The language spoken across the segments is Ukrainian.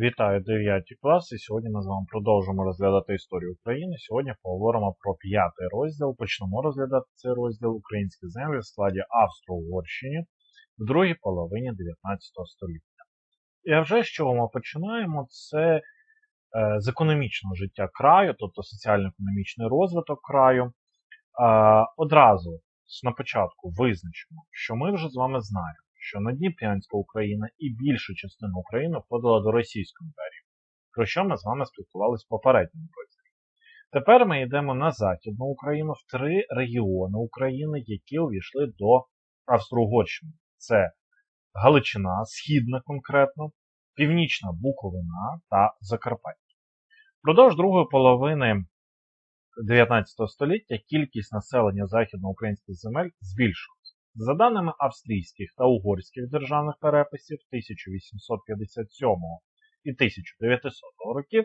Вітаю 9 клас, і сьогодні ми з вами продовжимо розглядати історію України. Сьогодні поговоримо про п'ятий розділ. Почнемо розглядати цей розділ українські землі в складі Австро-Угорщини в другій половині 19 століття. І вже з чого ми починаємо? Це е, з економічного життя краю, тобто соціально-економічний розвиток краю. Е, одразу на початку визначимо, що ми вже з вами знаємо що Надніпрянська Україна і більша частина України входила до Російської імперії, про що ми з вами спілкувалися в попередньому розділі. Тепер ми йдемо на Західну Україну в три регіони України, які увійшли до Австро-Угорщини. Це Галичина, Східна конкретно, Північна Буковина та Закарпаття. Впродовж другої половини 19 століття кількість населення західноукраїнських земель збільшилася. За даними австрійських та угорських державних переписів 1857 і 1900 років,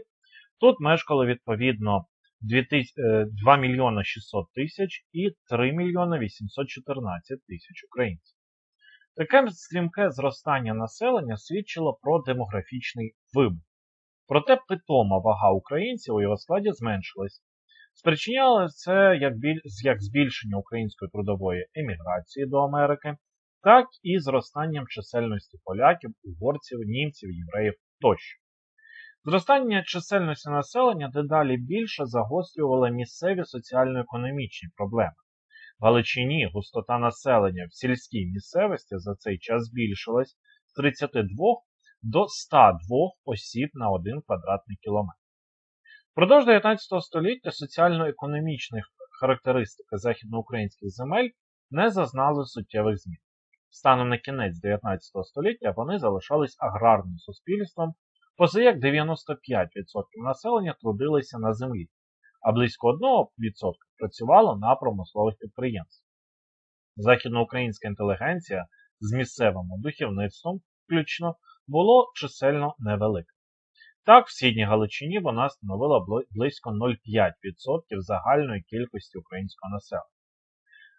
тут мешкало відповідно 2 мільйони 600 тисяч і 3 мільйони 814 тисяч українців. Таке стрімке зростання населення свідчило про демографічний вибух. Проте питома вага українців у його складі зменшилась Спричиняло це як збільшення української трудової еміграції до Америки, так і зростанням чисельності поляків, угорців, німців, євреїв тощо. Зростання чисельності населення дедалі більше загострювало місцеві соціально-економічні проблеми. В Галичині густота населення в сільській місцевості за цей час збільшилась з 32 до 102 осіб на 1 квадратний кілометр. Впродовж 19 століття соціально-економічних характеристики західноукраїнських земель не зазнали суттєвих змін. Станом на кінець 19 століття вони залишались аграрним суспільством, поза як 95% населення трудилися на землі, а близько 1% працювало на промислових підприємствах. Західноукраїнська інтелігенція з місцевим духовництвом включно було чисельно невелика. Так, в Східній Галичині вона становила близько 0,5% загальної кількості українського населення.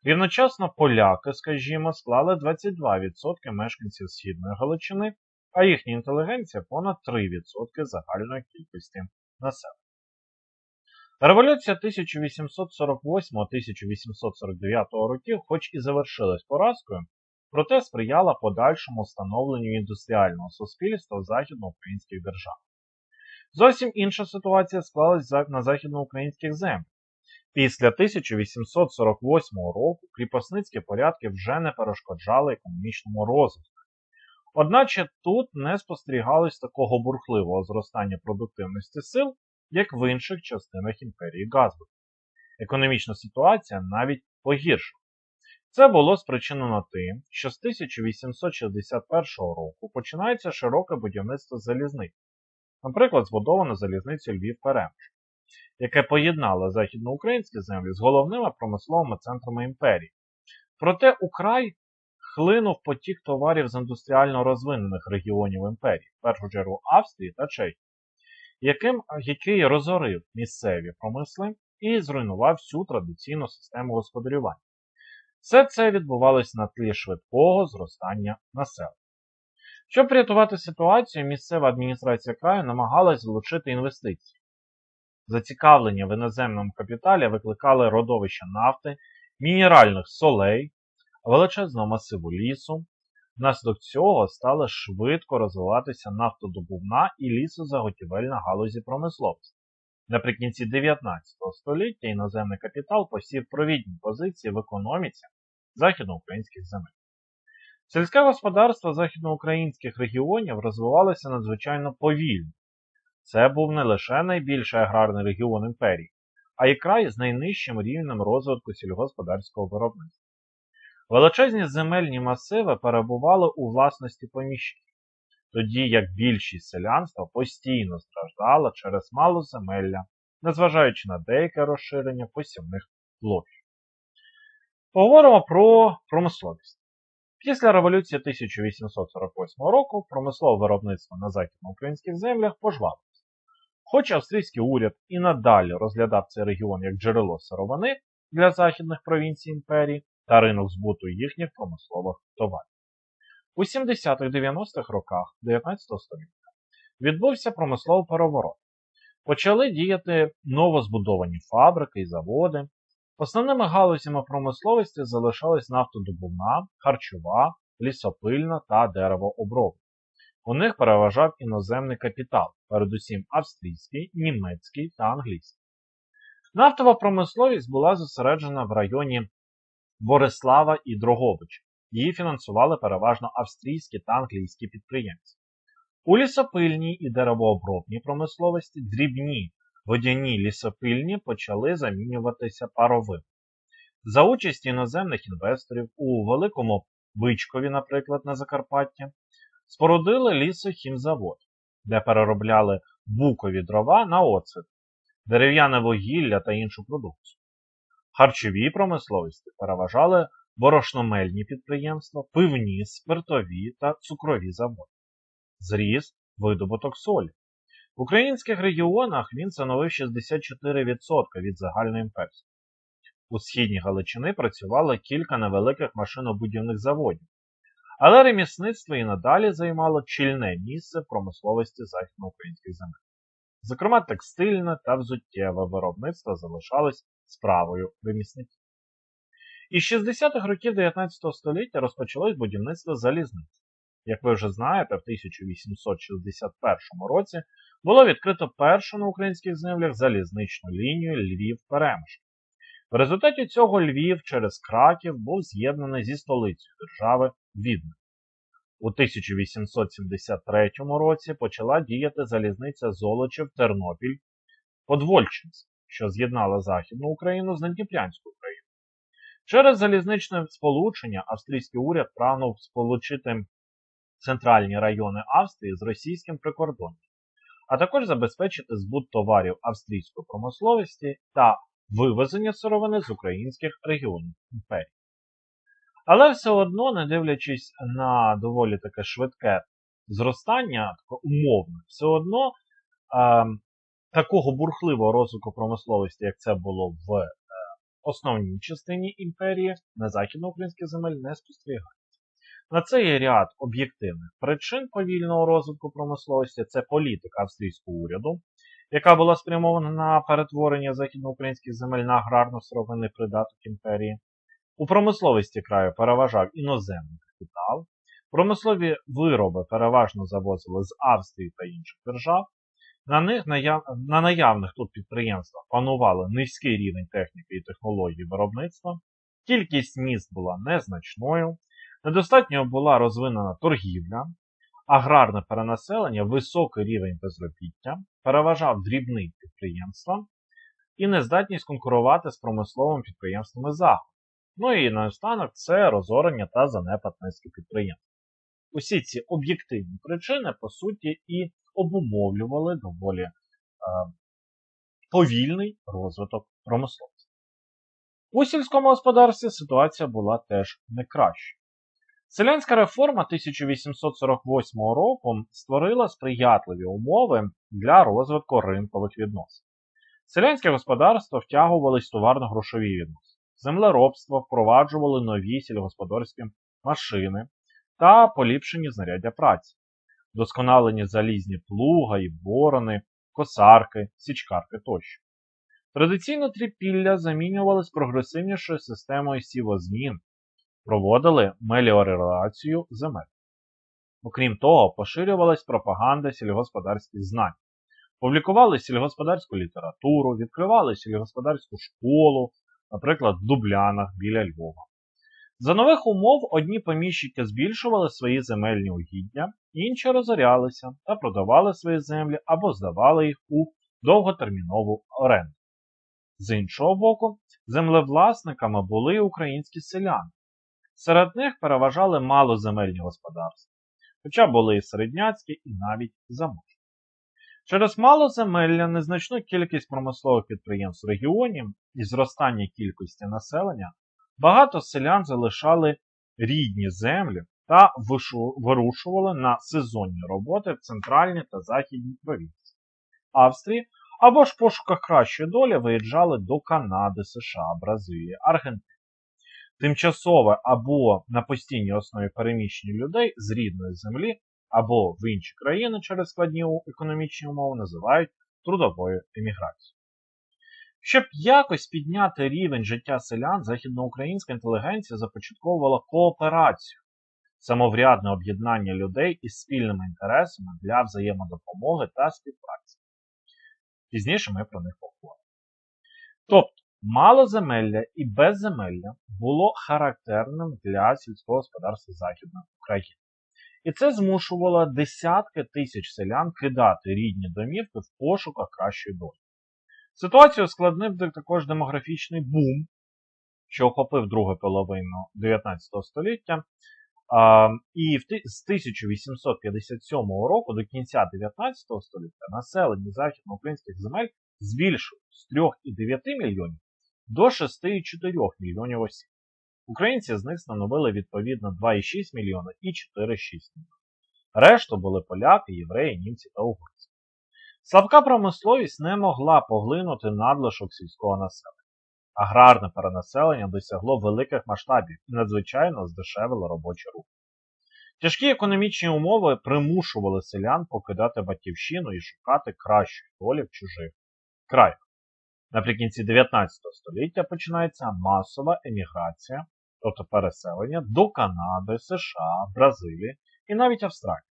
Рівночасно поляки, скажімо, склали 22% мешканців Східної Галичини, а їхня інтелігенція понад 3% загальної кількості населення. Революція 1848-1849 років, хоч і завершилась поразкою, проте сприяла подальшому встановленню індустріального суспільства західноукраїнських державах. Зовсім інша ситуація склалась на західноукраїнських землях. Після 1848 року кріпосницькі порядки вже не перешкоджали економічному розвитку. Одначе тут не спостерігалось такого бурхливого зростання продуктивності сил, як в інших частинах імперії Газбург. Економічна ситуація навіть погіршила. Це було спричинено тим, що з 1861 року починається широке будівництво залізниць, наприклад, збудовано залізницю львів перемж яке поєднало західноукраїнські землі з головними промисловими центрами імперії. Проте Украй хлинув потік товарів з індустріально розвинених регіонів імперії, в першу чергу Австрії та Чехії, яким, який розорив місцеві промисли і зруйнував всю традиційну систему господарювання. Все це відбувалося на тлі швидкого зростання населення. Щоб врятувати ситуацію, місцева адміністрація краю намагалась залучити інвестиції. Зацікавлення в іноземному капіталі викликали родовища нафти, мінеральних солей, величезного масиву лісу. Внаслідок цього стала швидко розвиватися нафтодобувна і лісозаготівельна галузі промисловості. Наприкінці 19 століття іноземний капітал посів провідні позиції в економіці західноукраїнських земель. Сільське господарство західноукраїнських регіонів розвивалося надзвичайно повільно. Це був не лише найбільший аграрний регіон імперії, а й край з найнижчим рівнем розвитку сільгосподарського виробництва. Величезні земельні масиви перебували у власності поміщиків, тоді як більшість селянства постійно страждала через малоземелля, незважаючи на деяке розширення посівних площ. Поговоримо про промисловість. Після революції 1848 року промислове виробництво на західноукраїнських землях пожвавилося. Хоч австрійський уряд і надалі розглядав цей регіон як джерело сировини для західних провінцій імперії та ринок збуту їхніх промислових товарів. У 70-90-х роках 19 століття відбувся промисловий переворот. Почали діяти новозбудовані фабрики і заводи. Основними галузями промисловості залишались нафтодобувна, харчова, лісопильна та деревообробна. У них переважав іноземний капітал, передусім австрійський, німецький та англійський. Нафтова промисловість була зосереджена в районі Борислава і Дрогобича. Її фінансували переважно австрійські та англійські підприємці. У лісопильній і деревообробній промисловості дрібні водяні лісопильні почали замінюватися паровим. За участі іноземних інвесторів у Великому Бичкові, наприклад, на Закарпатті, спорудили лісохімзавод, де переробляли букові дрова на оцет, дерев'яне вугілля та іншу продукцію. Харчовій промисловості переважали борошномельні підприємства, пивні, спиртові та цукрові заводи. Зріс видобуток солі. В українських регіонах він становив 64% від загальної імперської. У східній Галичини працювало кілька невеликих машинобудівних заводів, але ремісництво і надалі займало чільне місце в промисловості західноукраїнських земель. Зокрема, текстильне та взуттєве виробництво залишались справою ремісників. Із 60-х років 19 століття розпочалось будівництво залізниць. Як ви вже знаєте, в 1861 році було відкрито першу на українських землях залізничну лінію Львів-Перемиш. В результаті цього Львів через Краків був з'єднаний зі столицею держави Відне. У 1873 році почала діяти залізниця Золочів Тернопіль Подвольчинськ, що з'єднала Західну Україну з Надніпрянською Україною. Через залізничне сполучення австрійський уряд прагнув сполучити центральні райони Австрії з російським прикордонням, а також забезпечити збут товарів австрійської промисловості та вивезення сировини з українських регіонів імперії. Але все одно, не дивлячись на доволі таке швидке зростання, таке умовне, все одно е, такого бурхливого розвитку промисловості, як це було в е, основній частині імперії, на західноукраїнських земель не спостерігається. На це є ряд об'єктивних причин повільного розвитку промисловості це політика австрійського уряду, яка була спрямована на перетворення західноукраїнських земель на аграрно-сировинний придаток імперії. У промисловості краю переважав іноземний капітал, промислові вироби переважно завозили з Австрії та інших держав. На них на наявних тут підприємствах панували низький рівень техніки і технології виробництва, кількість міст була незначною, недостатньо була розвинена торгівля, аграрне перенаселення, високий рівень безробіття, переважав дрібний підприємства і нездатність конкурувати з промисловими підприємствами Заходу. Ну і наостанок це розорення та занепад низки підприємств. Усі ці об'єктивні причини, по суті, і обумовлювали доволі е, повільний розвиток промисловості. У сільському господарстві ситуація була теж не краща. Селянська реформа 1848 року створила сприятливі умови для розвитку ринкових відносин. Селянське господарство втягувались товарно-грошові відносини. Землеробство впроваджували нові сільгосподарські машини та поліпшені знаряддя праці, досконалені залізні плуга і борони, косарки, січкарки тощо. Традиційно трипілля замінювались прогресивнішою системою сівозмін, проводили меліорацію земель. Окрім того, поширювалась пропаганда сільгосподарських знань, публікували сільгосподарську літературу, відкривали сільгосподарську школу, наприклад, в Дублянах біля Львова. За нових умов одні поміщики збільшували свої земельні угіддя, інші розорялися та продавали свої землі або здавали їх у довготермінову оренду. З іншого боку, землевласниками були українські селяни. Серед них переважали малоземельні господарства, хоча були і середняцькі, і навіть заможні. Через малоземелля, незначну кількість промислових підприємств в регіоні і зростання кількості населення, багато селян залишали рідні землі та вирушували на сезонні роботи в центральній та західній провінції Австрії або ж в пошуках кращої долі виїжджали до Канади, США, Бразилії, Аргентини. Тимчасове або на постійній основі переміщення людей з рідної землі або в інші країни через складні економічні умови називають трудовою еміграцією. Щоб якось підняти рівень життя селян, західноукраїнська інтелігенція започатковувала кооперацію, самоврядне об'єднання людей із спільними інтересами для взаємодопомоги та співпраці. Пізніше ми про них поговоримо. Тобто, малоземелля і безземелля було характерним для сільського господарства Західної України. І це змушувало десятки тисяч селян кидати рідні домівки в пошуках кращої долі. Ситуацію складнив також демографічний бум, що охопив другу половину 19 століття. А, І з 1857 року до кінця 19 століття населення західноукраїнських земель збільшилось з 3,9 мільйонів до 6,4 мільйонів осіб. Українці з них становили відповідно 2,6 мільйона і 4,6 мільйона. Решту були поляки, євреї, німці та угорці. Слабка промисловість не могла поглинути надлишок сільського населення. Аграрне перенаселення досягло великих масштабів і надзвичайно здешевило робочі руки. Тяжкі економічні умови примушували селян покидати батьківщину і шукати кращої долі в чужих краях. Наприкінці 19 століття починається масова еміграція, тобто переселення до Канади, США, Бразилії і навіть Австралії.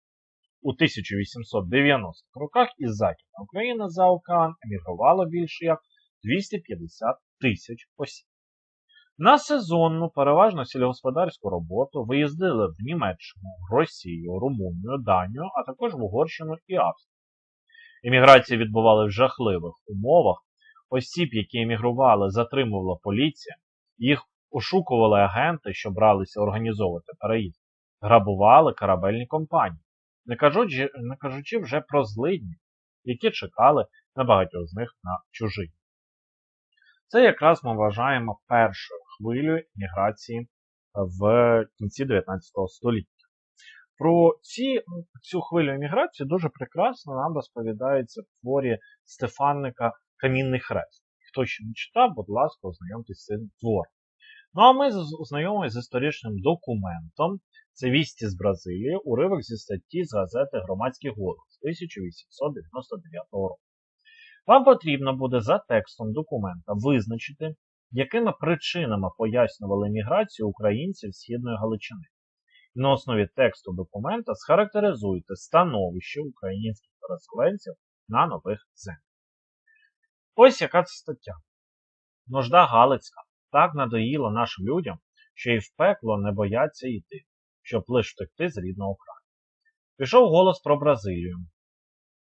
У 1890-х роках із Західної України за океан емігрувало більше як 250 тисяч осіб. На сезонну, переважно сільгосподарську роботу виїздили в Німеччину, Росію, Румунію, Данію, а також в Угорщину і Австрію. Еміграції відбували в жахливих умовах. Осіб, які емігрували, затримувала поліція, їх ошукували агенти, що бралися організовувати переїзд, грабували корабельні компанії, не кажучи, не кажучи вже про злидні, які чекали на багатьох з них на чужині. Це якраз ми вважаємо першою хвилю міграції в кінці 19 століття. Про ці, цю хвилю еміграції дуже прекрасно нам розповідається в творі Стефанника Камінний хрест. Хто ще не читав, будь ласка, ознайомтесь з цим твором. Ну а ми ознайомимося з історичним документом. Це вісті з Бразилії, уривок зі статті з газети Громадський голос 1899 року. Вам потрібно буде за текстом документа визначити, якими причинами пояснювали міграцію українців Східної Галичини. І на основі тексту документа схарактеризуйте становище українських переселенців на нових землях. Ось яка це стаття. Нужда Галицька так надоїла нашим людям, що і в пекло не бояться йти, щоб лиш втекти з рідного краю. Пішов голос про Бразилію.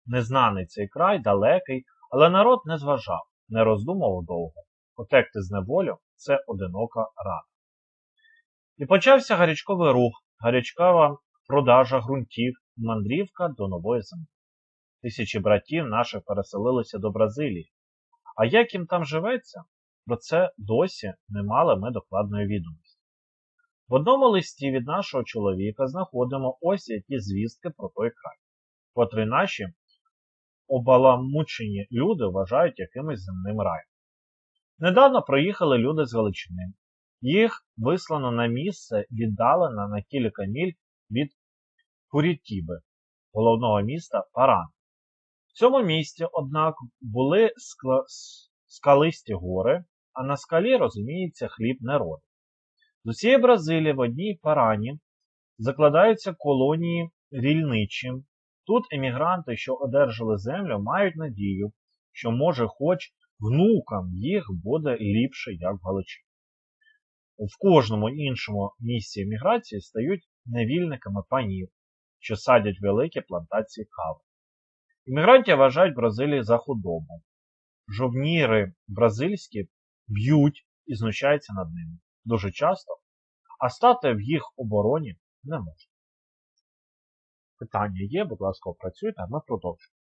Незнаний цей край, далекий, але народ не зважав, не роздумував довго. Отекти з неволю це одинока рада. І почався гарячковий рух, гарячкова продажа ґрунтів, мандрівка до нової землі. Тисячі братів наших переселилися до Бразилії. А як їм там живеться, про це досі не мали ми докладної відомості. В одному листі від нашого чоловіка знаходимо ось які звістки про той край, котрий наші обаламучені люди вважають якимось земним раєм. Недавно проїхали люди з Галичини. Їх вислано на місце віддалено на кілька міль від Курітіби, головного міста Паран. В цьому місті, однак, були скла... скалисті гори, а на скалі, розуміється, хліб не родить. З усієї Бразилії в одній парані закладаються колонії рільничі, Тут емігранти, що одержали землю, мають надію, що, може, хоч внукам їх буде ліпше, як в Галичині. В кожному іншому місці еміграції стають невільниками панів, що садять великі плантації кави. Іммігрантів вважають Бразилії за худобу. Жовніри бразильські б'ють і знущаються над ними дуже часто, а стати в їх обороні не можна питання є, будь ласка, опрацюйте, а ми продовжуємо.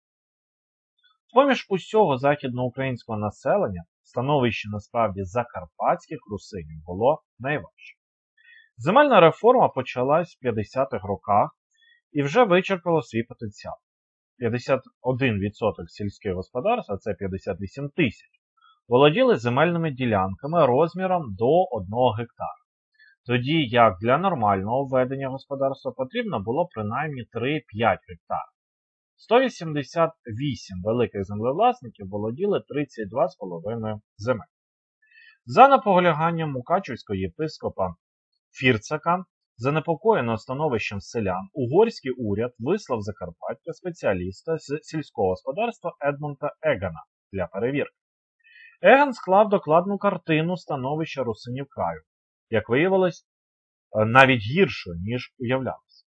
Поміж усього західноукраїнського населення становище насправді закарпатських русинів було найважче. Земельна реформа почалась в 50-х роках і вже вичерпала свій потенціал. 51% сільських господарств, а це 58 тисяч, володіли земельними ділянками розміром до 1 гектара. тоді як для нормального ведення господарства потрібно було принаймні 3-5 гектар. 188 великих землевласників володіли 32,5 земель. За наполяганням Мукачівського єпископа Фірцака, занепокоєного становищем селян, угорський уряд вислав Закарпаття спеціаліста з сільського господарства Едмунта Егана для перевірки. Еган склав докладну картину становища русинів краю, як виявилось, навіть гіршою, ніж уявлялось.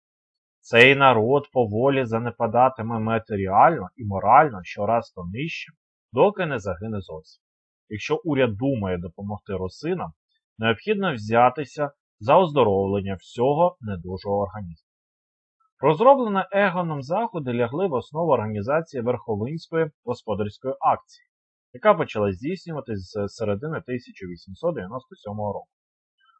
Цей народ поволі занепадатиме матеріально і морально щораз то нижче, доки не загине зовсім. Якщо уряд думає допомогти русинам, необхідно взятися за оздоровлення всього недужого організму. Розроблені Егоном заходи лягли в основу організації Верховинської господарської акції, яка почала здійснюватись з середини 1897 року.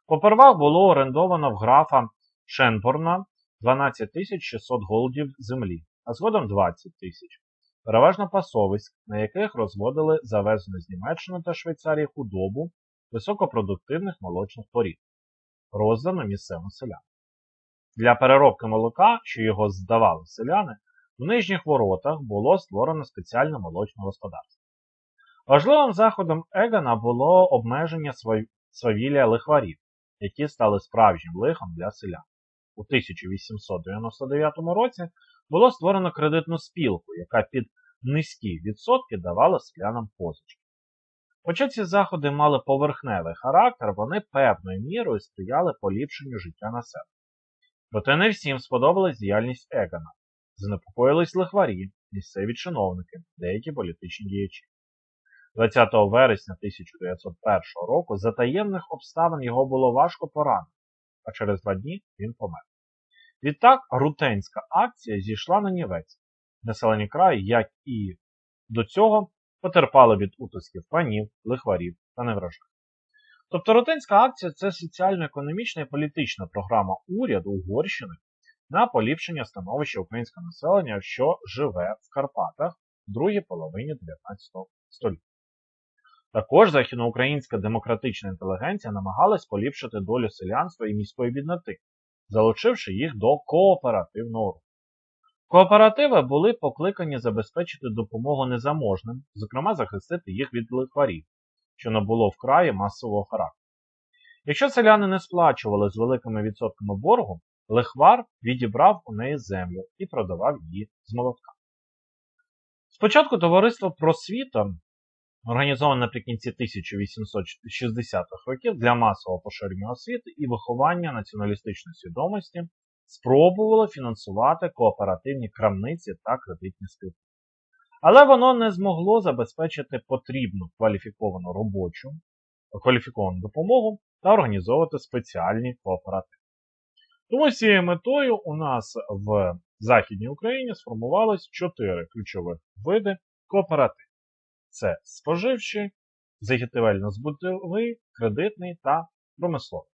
Попервах було орендовано в графа Шенборна 12 600 голдів землі, а згодом 20 тисяч, переважно пасовиськ, на яких розводили завезену з Німеччини та Швейцарії худобу високопродуктивних молочних порід, роздано місцевим селянам. Для переробки молока, що його здавали селяни, в нижніх воротах було створено спеціальне молочне господарство. Важливим заходом Егана було обмеження свавілля лихварів, які стали справжнім лихом для селян. У 1899 році було створено кредитну спілку, яка під низькі відсотки давала селянам позички. Хоча ці заходи мали поверхневий характер, вони певною мірою сприяли поліпшенню життя населення. Проте не всім сподобалась діяльність Егана. Занепокоїлись лихварі, місцеві чиновники, деякі політичні діячі. 20 вересня 1901 року за таємних обставин його було важко поранити, а через два дні він помер. Відтак рутенська акція зійшла на нівець. Населення краю, як і до цього, потерпали від утисків панів, лихварів та неврожай. Тобто рутенська акція це соціально-економічна і політична програма уряду Угорщини на поліпшення становища українського населення, що живе в Карпатах в другій половині 19 століття. Також західноукраїнська демократична інтелігенція намагалась поліпшити долю селянства і міської бідноти, залучивши їх до кооперативного руху. Кооперативи були покликані забезпечити допомогу незаможним, зокрема захистити їх від лихварів, що не було вкраї масового характеру. Якщо селяни не сплачували з великими відсотками боргу, лихвар відібрав у неї землю і продавав її з молотка. Спочатку товариство просвіта організоване наприкінці 1860-х років для масового поширення освіти і виховання націоналістичної свідомості, спробувало фінансувати кооперативні крамниці та кредитні спілки. Але воно не змогло забезпечити потрібну кваліфіковану робочу, кваліфіковану допомогу та організовувати спеціальні кооперативи. Тому з цією метою у нас в Західній Україні сформувалось чотири ключових види кооперативів це споживчий, загітівельно-збутовий, кредитний та промисловий.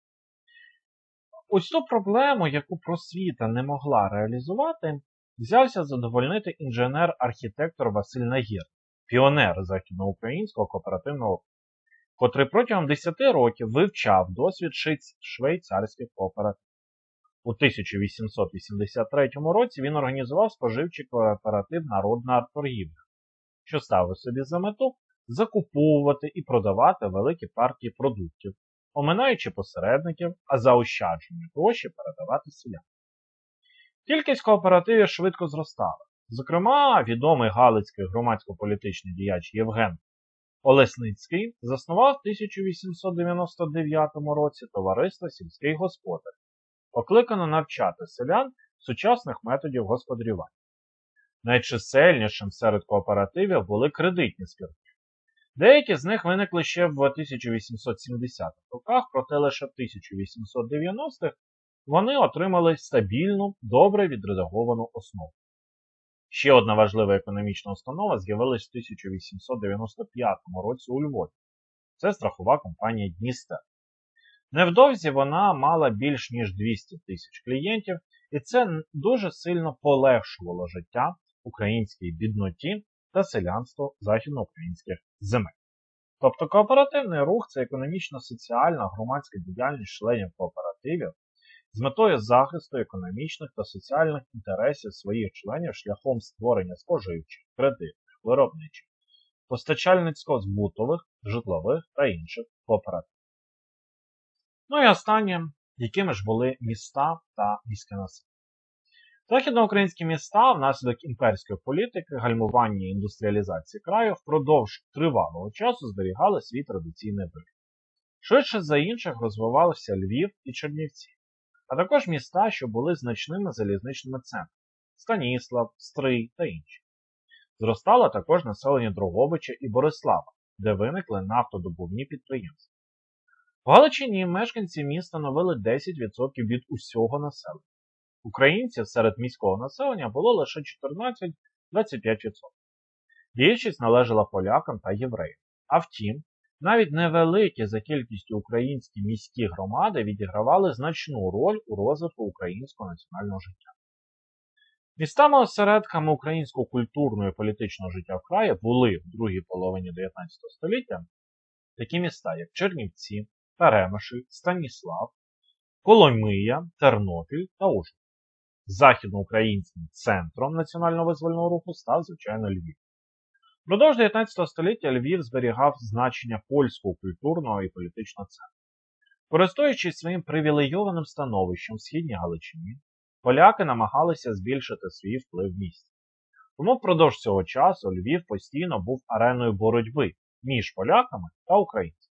Ось ту проблему, яку просвіта не могла реалізувати, взявся задовольнити інженер-архітектор Василь Нагір, піонер західноукраїнського кооперативного котрий протягом 10 років вивчав досвід швейцарських кооперативів. У 1883 році він організував споживчий кооператив Народна торгівля, що ставив собі за мету закуповувати і продавати великі партії продуктів, оминаючи посередників, а заощаджені гроші передавати селянам. Кількість кооперативів швидко зростала. Зокрема, відомий галицький громадсько-політичний діяч Євген Олесницький заснував в 1899 році товариство сільський господар, покликано навчати селян сучасних методів господарювання. Найчисельнішим серед кооперативів були кредитні спілки. Деякі з них виникли ще в 1870-х роках, проте лише в 1890-х вони отримали стабільну, добре відредаговану основу. Ще одна важлива економічна установа з'явилась в 1895 році у Львові. Це страхова компанія Дністер. Невдовзі вона мала більш ніж 200 тисяч клієнтів, і це дуже сильно полегшувало життя українській бідноті та селянству західноукраїнських земель. Тобто кооперативний рух це економічно-соціальна громадська діяльність членів кооперативів з метою захисту економічних та соціальних інтересів своїх членів шляхом створення споживчих, кредитних, виробничих, постачальницько-збутових, житлових та інших кооперативів. Ну і останнє, якими ж були міста та міське населення. Західноукраїнські міста внаслідок імперської політики, гальмування і індустріалізації краю впродовж тривалого часу зберігали свій традиційний вигляд. Швидше за інших розвивалися Львів і Чернівці, а також міста, що були значними залізничними центрами Станіслав, Стрий та інші. Зростало також населення Дрогобича і Борислава, де виникли нафтодобувні підприємства. В Галичині мешканці міста становили 10% від усього населення. Українців серед міського населення було лише 14-25%. Більшість належала полякам та євреям. А втім, навіть невеликі за кількістю українські міські громади відігравали значну роль у розвитку українського національного життя. Містами осередками українського культурного і політичного життя в краї були в другій половині 19 століття такі міста, як Чернівці, Перемишель, Станіслав, Коломия, Тернопіль та Ужгород. Західноукраїнським центром національного визвольного руху став, звичайно, Львів. Впродовж 19 століття Львів зберігав значення польського культурного і політичного центру. Користуючись своїм привілейованим становищем в східній Галичині, поляки намагалися збільшити свій вплив в місті. Тому впродовж цього часу Львів постійно був ареною боротьби між поляками та українцями.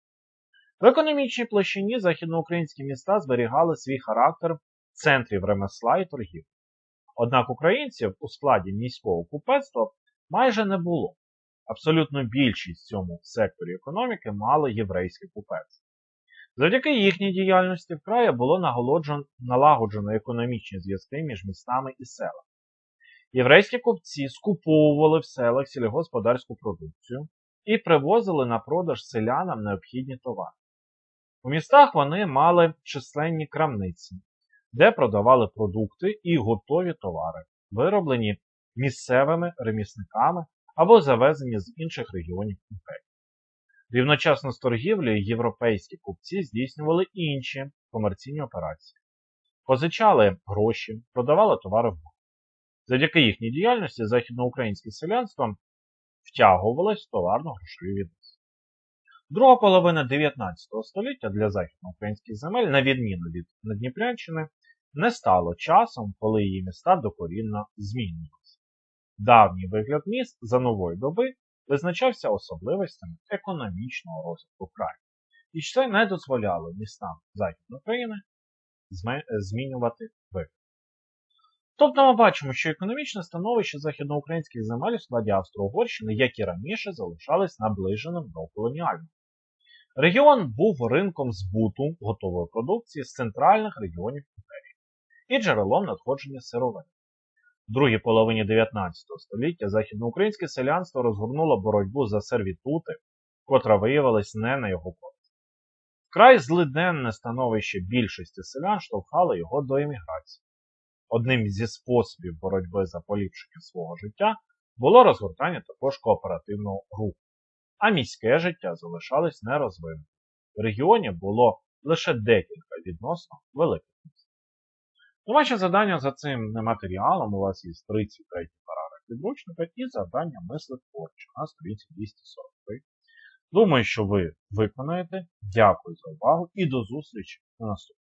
В економічній площині західноукраїнські міста зберігали свій характер центрів ремесла і торгів. Однак українців у складі міського купецтва майже не було. Абсолютно більшість в цьому секторі економіки мали єврейське купецтво. Завдяки їхній діяльності в краї було налагоджено економічні зв'язки між містами і селами. Єврейські купці скуповували в селах сільгосподарську продукцію і привозили на продаж селянам необхідні товари. У містах вони мали численні крамниці, де продавали продукти і готові товари, вироблені місцевими ремісниками або завезені з інших регіонів імперії. Рівночасно з торгівлею європейські купці здійснювали інші комерційні операції, позичали гроші, продавали товари в банк. Завдяки їхній діяльності західноукраїнське селянство втягувалось в товарно-грошові відносини. Друга половина 19 століття для західноукраїнських земель, на відміну від Надніпрянщини, не стало часом, коли її міста докорінно змінювалися. Давній вигляд міст за нової доби визначався особливостями економічного розвитку краю, і це не дозволяло містам Західної України змінювати вигляд. Тобто ми бачимо, що економічне становище західноукраїнських земель в складі Австро-Угорщини, як і раніше, залишались наближеним до колоніального. Регіон був ринком збуту готової продукції з центральних регіонів імперії і джерелом надходження сировини. В другій половині 19 століття західноукраїнське селянство розгорнуло боротьбу за сервітути, котра виявилась не на його користь. Вкрай злиденне становище більшості селян штовхало його до еміграції. Одним зі способів боротьби за поліпшення свого життя було розгортання також кооперативного руху, а міське життя залишалось нерозвинутим. В регіоні було лише декілька відносно великих міст. Домашнє завдання за цим матеріалом у вас є 33 параграф підручника і завдання мисли творчо на сторінці 243. Думаю, що ви виконаєте. Дякую за увагу і до зустрічі на наступному.